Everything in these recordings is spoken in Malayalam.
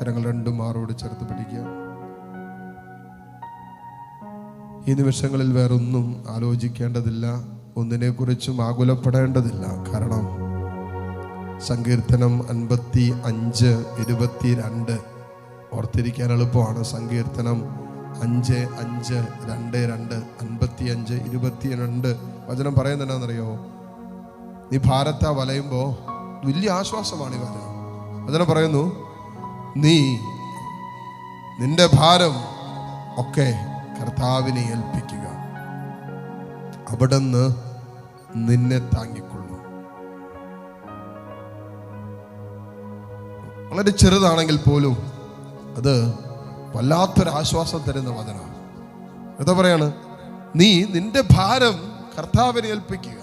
കരങ്ങൾ രണ്ടും മാറോട് ചേർത്ത് പിടിക്കുക. ഈ നിമിഷങ്ങളിൽ വേറൊന്നും ആലോചിക്കേണ്ടതില്ല. ഒന്നിനെക്കുറിച്ചും ആകുലപ്പെടേണ്ടതില്ല. കാരണം സങ്കീർത്തനം അൻപത്തി അഞ്ച് ഇരുപത്തി രണ്ട് ഓർത്തിരിക്കാൻ എളുപ്പമാണ്. സങ്കീർത്തനം അഞ്ച് അഞ്ച് രണ്ട് രണ്ട് അൻപത്തി അഞ്ച് ഇരുപത്തി രണ്ട് വചനം പറയുന്നത് എന്നാണെന്നറിയോ നീ ഭാരത്തെ വലയുമ്പോൾ വലിയ ആശ്വാസമാണ് ഈ വചനം. വചനം പറയുന്നു നീ നിന്റെ ഭാരം ഒക്കെ കർത്താവിനെ ഏൽപ്പിക്കുക. അവിടുന്ന് നിന്നെ താങ്ങിക്കൊള്ളും. വളരെ ചെറുതാണെങ്കിൽ പോലും അത് വല്ലാത്തൊരു ആശ്വാസം തരുന്ന വചനമാണ് എന്താ പറയാണ്? നീ നിന്റെ ഭാരം കർത്താവിനെ ഏൽപ്പിക്കുക.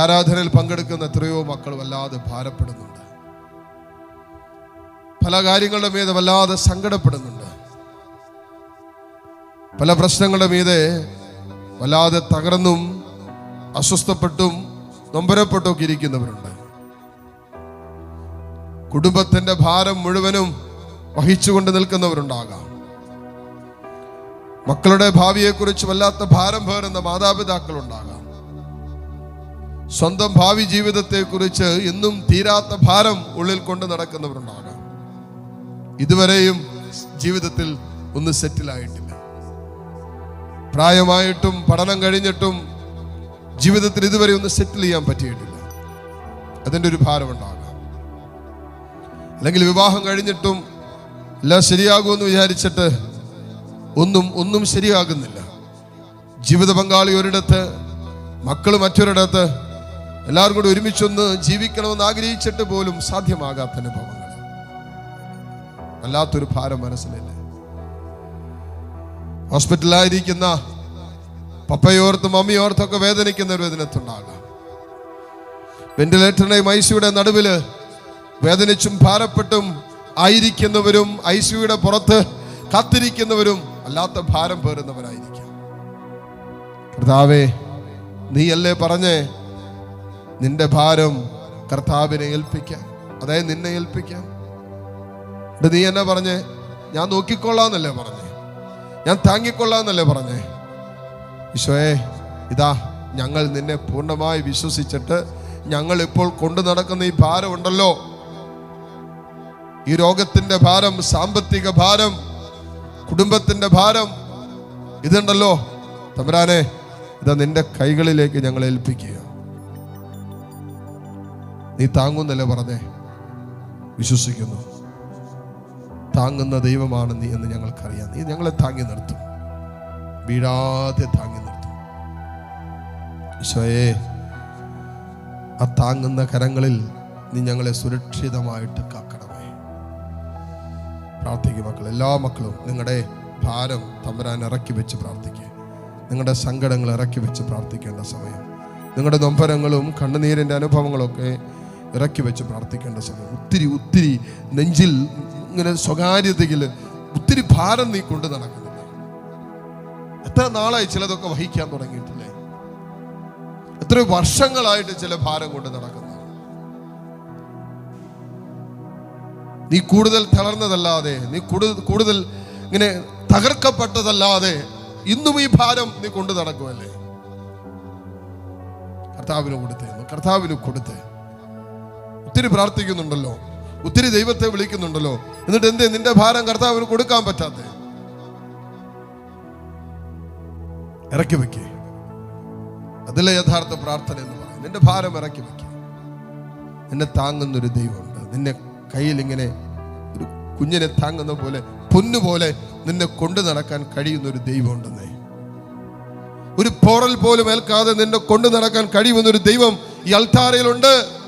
ആരാധനയിൽ പങ്കെടുക്കുന്ന എത്രയോ മക്കൾ വല്ലാതെ ഭാരപ്പെടുന്നുണ്ട്. പല കാര്യങ്ങളുടെ മീതെ വല്ലാതെ സങ്കടപ്പെടുന്നുണ്ട്. പല പ്രശ്നങ്ങളുടെ മീതെ വല്ലാതെ തകർന്നും അസ്വസ്ഥപ്പെട്ടും നൊമ്പരപ്പെട്ടും ഒക്കെ ഇരിക്കുന്നവരുണ്ട്. കുടുംബത്തിന്റെ ഭാരം മുഴുവനും വഹിച്ചുകൊണ്ട് നിൽക്കുന്നവരുണ്ടാകാം. മക്കളുടെ ഭാവിയെക്കുറിച്ച് വല്ലാത്ത ഭാരം പേറുന്ന മാതാപിതാക്കളുണ്ടാകാം. സ്വന്തം ഭാവി ജീവിതത്തെക്കുറിച്ച് എന്നും തീരാത്ത ഭാരം ഉള്ളിൽ കൊണ്ട് നടക്കുന്നവരുണ്ടാകാം. ഇതുവരെയും ജീവിതത്തിൽ ഒന്ന് സെറ്റിലായിട്ടില്ല. പ്രായമായിട്ടും പഠനം കഴിഞ്ഞിട്ടും ജീവിതത്തിൽ ഇതുവരെ ഒന്ന് സെറ്റിൽ ചെയ്യാൻ പറ്റിയിട്ടില്ല. അതിന്റെ ഒരു ഭാരമുണ്ടാകാം അല്ലെങ്കിൽ വിവാഹം കഴിഞ്ഞിട്ടും എല്ലാം ശരിയാകുമെന്ന് വിചാരിച്ചിട്ട് ഒന്നും ഒന്നും ശരിയാകുന്നില്ല. ജീവിത പങ്കാളി ഒരിടത്ത് മക്കൾ മറ്റൊരിടത്ത് എല്ലാവരും കൂടി ഒരുമിച്ചൊന്ന് ജീവിക്കണമെന്ന് ആഗ്രഹിച്ചിട്ട് പോലും സാധ്യമാകാത്ത അനുഭവങ്ങൾ വല്ലാത്തൊരു ഭാരം മനസ്സിലല്ലേ ഹോസ്പിറ്റലായിരിക്കുന്ന പപ്പയോർത്തും മമ്മിയോർത്തൊക്കെ വേദനിക്കുന്ന ഒരു വേദനത്തുണ്ടാകാം വെന്റിലേറ്ററിന്റെയും സിയുടെ നടുവിൽ വേദനിച്ചും ഭാരപ്പെട്ടും ആയിരിക്കുന്നവരും ഐസിയുടെ പുറത്ത് കാത്തിരിക്കുന്നവരും അല്ലാത്ത ഭാരം പേറുന്നവരായിരിക്കാം. കർത്താവേ നീയല്ലേ പറഞ്ഞേ നിന്റെ ഭാരം കർത്താവിനെ ഏൽപ്പിക്കാം അതായത് നിന്നെ ഏൽപ്പിക്കാൻ. എന്നിട്ട് നീ എന്നെ പറഞ്ഞേ? ഞാൻ നോക്കിക്കൊള്ളാന്നല്ലേ പറഞ്ഞേ? ഞാൻ താങ്ങിക്കൊള്ളാന്നല്ലേ പറഞ്ഞേ? ഈശോയെ ഇതാ ഞങ്ങൾ നിന്നെ പൂർണമായി വിശ്വസിച്ചിട്ട് ഞങ്ങൾ ഇപ്പോൾ കൊണ്ടു നടക്കുന്ന ഈ ഭാരമുണ്ടല്ലോ ഈ രോഗത്തിന്റെ ഭാരം സാമ്പത്തിക ഭാരം കുടുംബത്തിന്റെ ഭാരം ഇതുണ്ടല്ലോ. തമ്പരാനെ ഇതാ നിന്റെ കൈകളിലേക്ക് ഞങ്ങൾ ഏൽപ്പിക്കുക. നീ താങ്ങുന്നല്ലേ പറഞ്ഞേ? വിശ്വസിക്കുന്നു. താങ്ങുന്ന ദൈവമാണ് നീ എന്ന് ഞങ്ങൾക്കറിയാം. നീ ഞങ്ങളെ താങ്ങി നിർത്തും. വീഴാതെ താങ്ങി നിർത്തും. ഈശോയെ ആ താങ്ങുന്ന കരങ്ങളിൽ നീ ഞങ്ങളെ സുരക്ഷിതമായിട്ട് കാക്കണമേ. പ്രാർത്ഥിക്കും മക്കൾ എല്ലാ മക്കളും നിങ്ങളുടെ ഭാരം തമ്പരാൻ ഇറക്കി വെച്ച് പ്രാർത്ഥിക്കുക നിങ്ങളുടെ സങ്കടങ്ങൾ ഇറക്കി വെച്ച് പ്രാർത്ഥിക്കേണ്ട സമയം. നിങ്ങളുടെ നൊമ്പരങ്ങളും കണ്ണുനീരിന്റെ അനുഭവങ്ങളൊക്കെ ഇറക്കി വെച്ച് പ്രാർത്ഥിക്കേണ്ട സമയം. ഒത്തിരി ഒത്തിരി നെഞ്ചിൽ ഇങ്ങനെ സ്വകാര്യതയിൽ ഒത്തിരി ഭാരം നീ കൊണ്ട് നടക്കുന്നില്ല. എത്ര നാളായി ചിലതൊക്കെ വഹിക്കാൻ തുടങ്ങിയിട്ടില്ലേ? എത്ര വർഷങ്ങളായിട്ട് ചില ഭാരം കൊണ്ട് നടക്കുന്നു. നീ കൂടുതൽ തളർന്നതല്ലാതെ നീ കൂടുതൽ ഇങ്ങനെ തകർക്കപ്പെട്ടതല്ലാതെ ഇന്നും ഈ ഭാരം നീ കൊണ്ടു നടക്കുമല്ലേ കർത്താവിന് കൊടുത്തേ കർത്താവിന് കൊടുത്തേ ഒത്തിരി പ്രാർത്ഥിക്കുന്നുണ്ടല്ലോ. ഒത്തിരി ദൈവത്തെ വിളിക്കുന്നുണ്ടല്ലോ. എന്നിട്ട് എന്തേ നിന്റെ ഭാരം കർത്താവിന് കൊടുക്കാൻ പറ്റാത്ത? ഇറക്കി വെക്കേ. അതിലെ യഥാർത്ഥ പ്രാർത്ഥന എന്ന് പറയും. നിന്റെ ഭാരം ഇറക്കി വെക്കേ. നിന്നെ താങ്ങുന്ന ഒരു ദൈവമുണ്ട്. നിന്നെ കയ്യിൽ ഇങ്ങനെ ഒരു കുഞ്ഞിനെ താങ്ങുന്ന പോലെ പൊന്നുപോലെ നിന്നെ കൊണ്ടു നടക്കാൻ കഴിയുന്ന ഒരു ദൈവമുണ്ടെന്നേ. ഒരു പോറൽ പോലും ഏൽക്കാതെ നിന്നെ കൊണ്ടു നടക്കാൻ കഴിയുമെന്നൊരു ദൈവം ഈ അൾത്താരയിലുണ്ട്.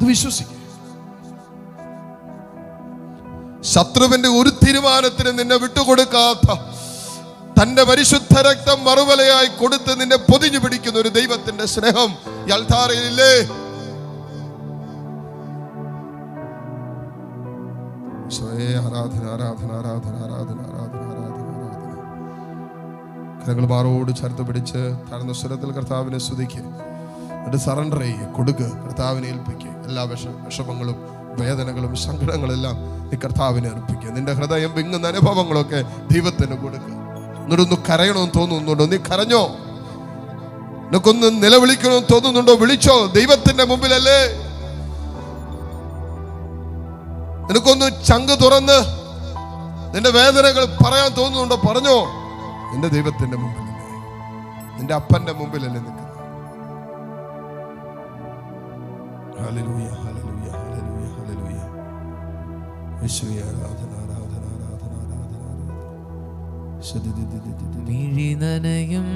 അത് വിശ്വസിക്കുക ശത്രുവിന്റെ ഒരു തീരുമാനത്തിന് നിന്നെ വിട്ടുകൊടുക്കാത്ത തന്റെ പരിശുദ്ധ രക്തം മറുവലയായി കൊടുത്ത് നിന്നെ പൊതിഞ്ഞു പിടിക്കുന്ന ഒരു ദൈവത്തിന്റെ സ്നേഹം ഈശോയെ ആരാധന ആരാധന ആരാധന ആരാധന ആരാധന ആരാധന ആരാധന. കരങ്ങൾ മാറോട് ചേർത്ത് പിടിച്ച് താഴ്ന്ന സ്വരത്തിൽ കർത്താവിനെ സ്തുതിക്ക്. എന്നിട്ട് സറണ്ടർ ചെയ്യുക കൊടുക്കുക കർത്താവിനെ ഏൽപ്പിക്കുക എല്ലാ വിഷ വിഷമങ്ങളും വേദനകളും സങ്കടങ്ങളെല്ലാം നീ കർത്താവിനെ അർപ്പിക്കുക നിന്റെ ഹൃദയം വിങ്ങുന്ന അനുഭവങ്ങളൊക്കെ ദൈവത്തിന് കൊടുക്കുക എന്നിട്ടൊന്ന് കരയണമെന്ന് തോന്നുന്നുണ്ടോ? നീ കരഞ്ഞോ? നിനക്കൊന്ന് നിലവിളിക്കണമെന്ന് തോന്നുന്നുണ്ടോ? വിളിച്ചോ? ദൈവത്തിന്റെ മുമ്പിലല്ലേ? നിനക്കൊന്ന് ചങ്ക് തുറന്ന് നിന്റെ വേദനകൾ പറയാൻ തോന്നുന്നുണ്ടോ? പറഞ്ഞോ. നിന്റെ ദൈവത്തിന്റെ മുമ്പിലല്ലേ. നിന്റെ അപ്പന്റെ മുമ്പിലല്ലേ നിൽക്കുന്നത്. ഹല്ലേലൂയ ഹല്ലേലൂയ ഹല്ലേലൂയ ഹല്ലേലൂയ യേശുവേ ആരാധന ആരാധന ആരാധന ആരാധന. മിഴി നനയും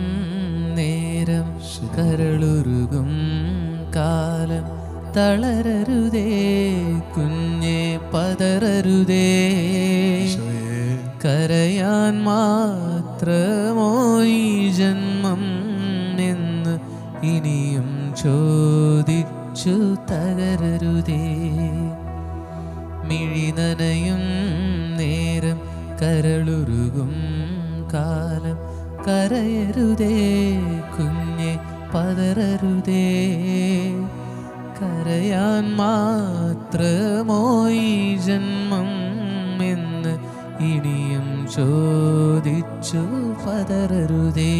നേരം കരളുരുകും കാലം തളരരുതേ കുഞ്ഞെ പതറരുതേ. കരയാൻ മാത്രമോ ഈ ജന്മം എന്ന് ഇനിയും ചോദിച്ചു തകരരുതേ മിഴി നനയും നേരം കരളുരുകും കാലം കരയരുതേ. കുഞ്ഞെ പതരരുതേ. കരയാൻ മാത്രമോയി ജന്മം എന്ന് ഇനിയും ചോദിച്ചു പതറരുതേ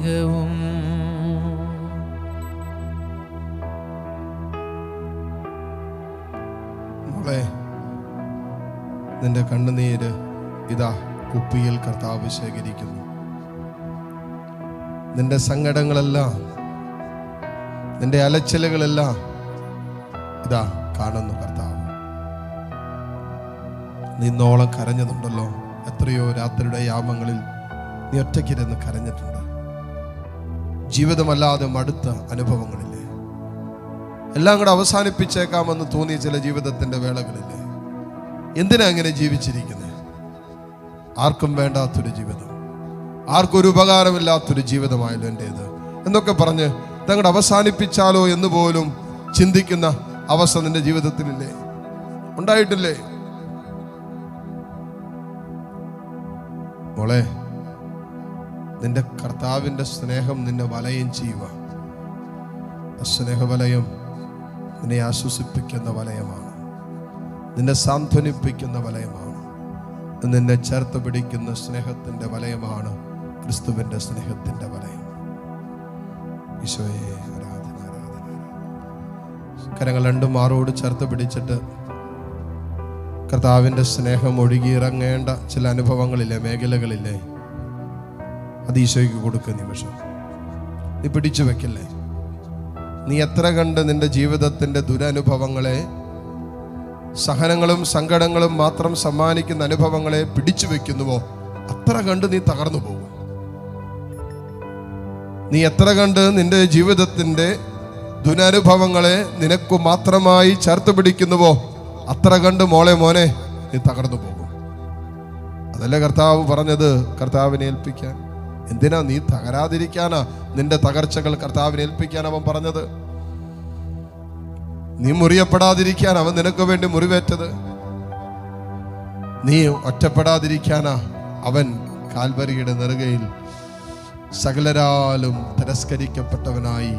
സ്നേഹവും നിന്റെ കണ്ണുനീര് ഇതാ കുപ്പിയിൽ കർത്താവ് ശേഖരിക്കുന്നു. നിന്റെ സങ്കടങ്ങളെല്ലാം നിന്റെ അലച്ചിലുകളെല്ലാം ഇതാ കാണുന്നു കർത്താവ്. നിന്നോളം കരഞ്ഞതുണ്ടല്ലോ. എത്രയോ രാത്രിയുടെ യാമങ്ങളിൽ നീ ഒറ്റയ്ക്കിരുന്ന് കരഞ്ഞിട്ടുണ്ട്. ജീവിതമല്ലാതെ മടുത്ത അനുഭവങ്ങളില്ലേ? എല്ലാം കൂടെ അവസാനിപ്പിച്ചേക്കാമെന്ന് തോന്നിയ ചില ജീവിതത്തിന്റെ വേളകളില്ലേ? എന്തിനാ അങ്ങനെ ജീവിച്ചിരിക്കുന്നത് ആർക്കും വേണ്ടാത്തൊരു ജീവിതം. ആർക്കൊരു ഉപകാരമില്ലാത്തൊരു ജീവിതമായാലും എന്റേത് എന്നൊക്കെ പറഞ്ഞ് തങ്ങളുടെ അവസാനിപ്പിച്ചാലോ എന്ന് പോലും ചിന്തിക്കുന്ന അവസ്ഥ നിന്റെ ജീവിതത്തിലില്ലേ? ഉണ്ടായിട്ടില്ലേ? മോളെ നിന്റെ കർത്താവിന്റെ സ്നേഹം നിന്നെ വലയം ചെയ്യുക. ആ സ്നേഹവലയം നിന്നെ ആശ്വസിപ്പിക്കുന്ന വലയമാണ്. നിന്നെ സാന്ത്വനിപ്പിക്കുന്ന വലയമാണ്. നിന്നെ ചേർത്ത് പിടിക്കുന്ന സ്നേഹത്തിന്റെ വലയമാണ് ക്രിസ്തുവിന്റെ സ്നേഹത്തിന്റെ വലയം. ഈശോയെ. കരങ്ങൾ രണ്ടും മാറോട് ചേർത്ത് പിടിച്ചിട്ട് കർത്താവിന്റെ സ്നേഹം ഒഴുകിയിറങ്ങേണ്ട ചില അനുഭവങ്ങളില്ലേ മേഖലകളില്ലേ അത് ഈശോയ്ക്ക് കൊടുക്കുക നിമിഷം നീ പിടിച്ചു വെക്കല്ലേ? നീ എത്ര കണ്ട് നിന്റെ ജീവിതത്തിന്റെ ദുരനുഭവങ്ങളെ സഹനങ്ങളും സങ്കടങ്ങളും മാത്രം സമ്മാനിക്കുന്ന അനുഭവങ്ങളെ പിടിച്ചു വെക്കുന്നുവോ? അത്ര കണ്ട് നീ തകർന്നു പോകും. നീ എത്ര കണ്ട് നിന്റെ ജീവിതത്തിന്റെ ദുരനുഭവങ്ങളെ നിനക്കു മാത്രമായി ചേർത്ത് പിടിക്കുന്നുവോ? അത്ര കണ്ട് മോളെ മോനെ നീ തകർന്നു പോകും. അതല്ലേ കർത്താവ് പറഞ്ഞത്? കർത്താവിനെ ഏൽപ്പിക്കാൻ. എന്തിനാ നീ തകരാതിരിക്കാനാ? നിന്റെ തകർച്ചകൾ കർത്താവിനെ ഏൽപ്പിക്കാൻ അവൻ പറഞ്ഞത്? നീ മുറിയപ്പെടാതിരിക്കാൻ അവൻ നിനക്ക് വേണ്ടി മുറിവേറ്റത്. നീ ഒറ്റപ്പെടാതിരിക്കാനാ അവൻ കാൽവരിയുടെ നെറുകയിൽ സകലരാലും തിരസ്കരിക്കപ്പെട്ടവനായി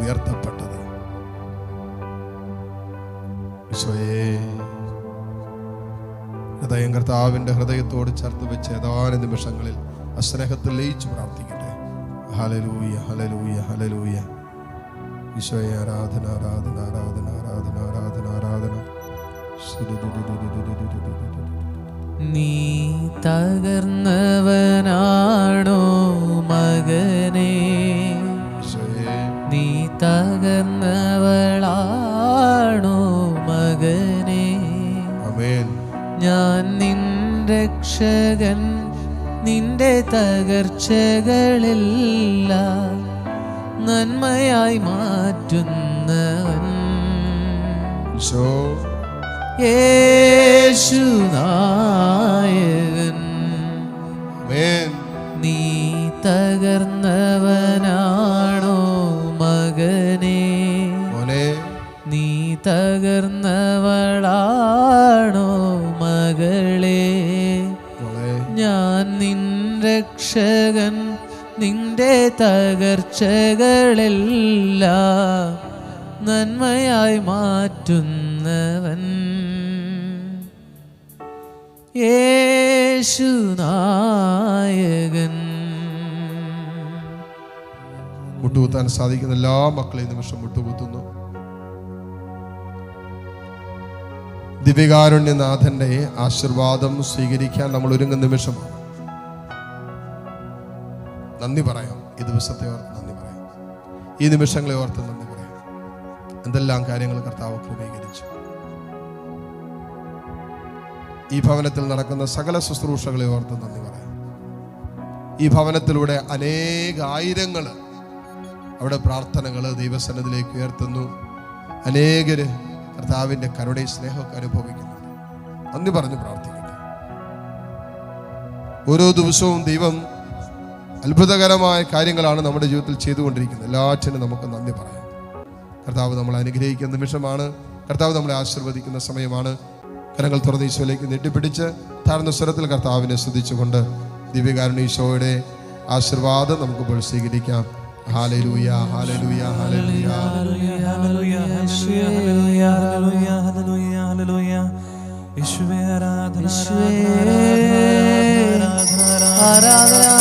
ഉയർത്തപ്പെട്ടത്. ഹൃദയം കർത്താവിന്റെ ഹൃദയത്തോട് ചേർത്ത് വെച്ച ഏതാനും നിമിഷങ്ങളിൽ ആ സ്നേഹത്തിൽ ലയിച്ചു പ്രാർത്ഥിക്കട്ടെ. ഹലലൂയ ഹലലൂയ ഹലലൂയ ഈശോയെ ആരാധന ആരാധന ആരാധന ആരാധന ആരാധന ആരാധന. നീ തകർന്നവനാണോ തകർച്ചകളെല്ലാം നന്മയായി മാറ്റുന്നവൻ. യേശുനായകൻ നീ തകർന്നവനാണോ മകനെ? നീ തകർന്നവളാണോ തകർച്ചകളെല്ലാം നന്മയായി മാറ്റുന്നവൻ. യേശുനായകൻ. മുട്ടുകുത്താൻ സാധിക്കുന്ന എല്ലാ മക്കളെയും നിമിഷം മുട്ടുകുത്തുന്നു. ദിവ്യകാരുണ്യനാഥന്റെ ആശീർവാദം സ്വീകരിക്കാൻ നമ്മൾ ഒരുങ്ങുന്ന നിമിഷം നന്ദി പറയാം. ദിവസത്തെ ഓർത്ത് നന്ദി പറയാം. ഈ നിമിഷങ്ങളെ ഓർത്ത് നന്ദി പറയാം. എന്തെല്ലാം കാര്യങ്ങൾ കർത്താവ് ക്രമീകരിച്ചു. ഈ ഭവനത്തിൽ നടക്കുന്ന സകല ശുശ്രൂഷകളെ ഓർത്ത് നന്ദി പറയാം. ഈ ഭവനത്തിലൂടെ അനേകായിരങ്ങൾ അവിടെ പ്രാർത്ഥനകൾ ദൈവസന്നതിലേക്ക് ഉയർത്തുന്നു. അനേകര് കർത്താവിന്റെ കരുണയും സ്നേഹമൊക്കെ അനുഭവിക്കുന്നു നന്ദി പറഞ്ഞ് പ്രാർത്ഥിക്കട്ടെ ഓരോ ദിവസവും ദൈവം അത്ഭുതകരമായ കാര്യങ്ങളാണ് നമ്മുടെ ജീവിതത്തിൽ ചെയ്തുകൊണ്ടിരിക്കുന്നത് എല്ലാറ്റിനും നമുക്ക് നന്ദി പറയാം കർത്താവ് നമ്മളെ അനുഗ്രഹിക്കുന്ന നിമിഷമാണ് കർത്താവ് നമ്മളെ ആശീർവദിക്കുന്ന സമയമാണ് കരങ്ങൾ തുറന്ന് ഈശോയിലേക്ക് നെട്ടിപ്പിടിച്ച് താഴ്ന്ന സ്വരത്തിൽ കർത്താവിനെ സ്തുതിച്ചുകൊണ്ട് ദിവ്യകാരുണ്യ ഈശോയുടെ ആശീർവാദം നമുക്ക് ഇപ്പോൾ സ്വീകരിക്കാം ഹാലലൂയ ഹാലലൂയ ഹാലലൂയ ആരാധന